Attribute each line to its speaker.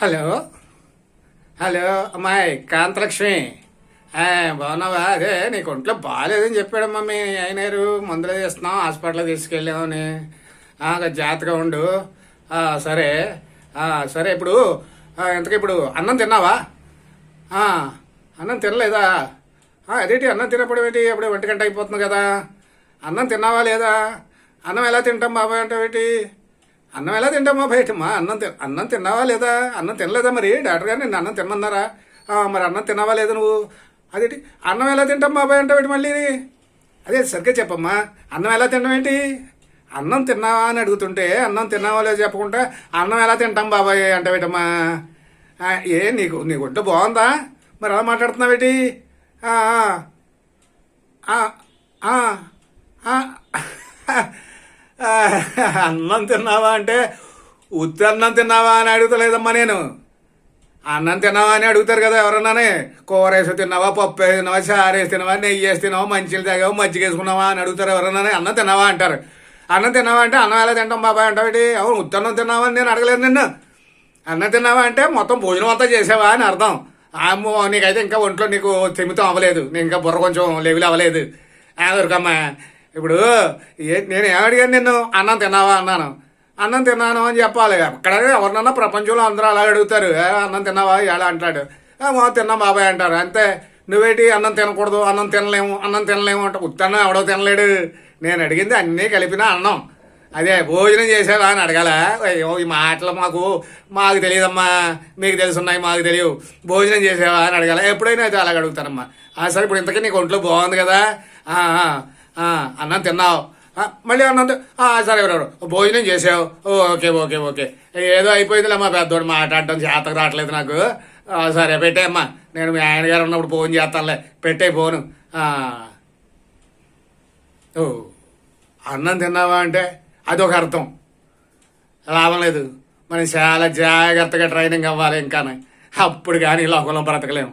Speaker 1: Hello. Hello అమ్మాయి కాంతలక్ష్మి. బాగున్నావా? అదే నీకు ఒంట్లో బాగాలేదని చెప్పాడమ్మా మీ అయినారు మందులు తీస్తున్నాం హాస్పిటల్ తీసుకెళ్ళామని. జాగ్రత్తగా ఉండు. సరే. సరే ఇప్పుడు ఆ, ఇంతకీ ఇప్పుడు అన్నం తిన్నావా? అన్నం తినలేదా? అదేంటి అన్నం తినప్పుడు ఏంటి? అప్పుడు ఒంటి గంట అయిపోతుంది కదా. అన్నం తిన్నావా లేదా? అన్నం ఎలా తింటాం బాబాయ్ అంటే అన్నం ఎలా తింటామా బయటమ్మా అన్నం తి అన్నం తిన్నావా లేదా? అన్నం తినలేదా మరి? డాక్టర్ గారు నిన్ను అన్నం తినమన్నారా? మరి అన్నం తిన్నావా లేదా నువ్వు? అదేంటి? అన్నం ఎలా తింటాం బాబాయ్ అంటే మళ్ళీ? అదే సరిగ్గా చెప్పమ్మా. అన్నం ఎలా తినడం ఏంటి? అన్నం తిన్నావా అని అడుగుతుంటే అన్నం తిన్నావా లేదో చెప్పకుండా అన్నం ఎలా తింటాం బాబాయ్ అంటవేటమ్మా? ఏ నీకు నీకు ఒంట బాగుందా? మరి అలా మాట్లాడుతున్నావేటి? అన్నం తిన్నావా అంటే ఉత్తి అన్నం తిన్నావా అని అడుగుతలేదమ్మా నేను. అన్నం తిన్నావా అని అడుగుతారు కదా ఎవరన్నానే? కూర వేసి తిన్నావా పప్పు వేసి తిన్నావా చారు వేసి తిన్నావా నెయ్యి వేసి తిన్నావా మంచిలు తాగావా మజ్జిగ వేసుకున్నావా అని అడుగుతారు ఎవరన్నానే? అన్నం తిన్నావా అంటారు. అన్నం తిన్నావా అంటే అన్నం ఎలా తింటాం బాబాయ్ అంటావేటి అవును ఉత్తన్నం తిన్నావా అని నేను అడగలేదు నిన్ను. అన్నం తిన్నావా అంటే మొత్తం భోజనం అంతా చేసావా అని అర్థం. అమ్మో నీకైతే ఇంకా ఒంట్లో నీకు తిమితం అవ్వలేదు. నీ ఇంకా బుర్ర కొంచెం లెవెల్ అవ్వలేదు. దొరకమ్మా ఇప్పుడు ఏ నేను ఏమడిగాను నిన్ను? అన్నం తిన్నావా? అన్నాను. అన్నం తిన్నాను అని చెప్పాలి. అక్కడ ఎవరినన్నా ప్రపంచంలో అందరూ అలా అడుగుతారు. అన్నం తిన్నావా? ఎలా అంటాడు. మా తిన్నాం బాబాయ్ అంటారు. అంతే. నువ్వేటి? అన్నం తినకూడదు. అన్నం తినలేము. అన్నం తినలేము అంటే. ఉత్తన్నం ఎవడో తినలేడు. నేను అడిగింది అన్నీ కలిపిన అన్నం. అదే భోజనం చేసావా అని అడగాల. అయ్యో ఈ మాటలు మాకు మాకు తెలియదమ్మా. మీకు తెలుసున్నాయి మాకు తెలియవు. భోజనం చేసావా అని అడగాల. ఎప్పుడైనా అయితే అలాగ అడుగుతానమ్మా. ఆ సరే ఇప్పుడు ఇంతకీ నీకు ఒంట్లో బాగుంది కదా? అన్నం తిన్నావు. మళ్ళీ అన్నం సరే ఎవరెవరు భోజనం చేసావు. Oh, okay okay okay. ఏదో అయిపోయిందిలే మా పెద్దోడు మాట్లాడటం చేతకు రావట్లేదు నాకు. సరే సరే పెట్టేయమ్మా నేను మీ ఆయన గారు ఉన్నప్పుడు ఫోన్ చేస్తానులే. పెట్టే ఫోను. ఓ అన్నం తిన్నావా అంటే అదొక అర్థం. లాభం లేదు. మనం చాలా జాగ్రత్తగా ట్రైనింగ్ అవ్వాలి ఇంకా అప్పుడు కానీ లోకంలో బ్రతకలేము.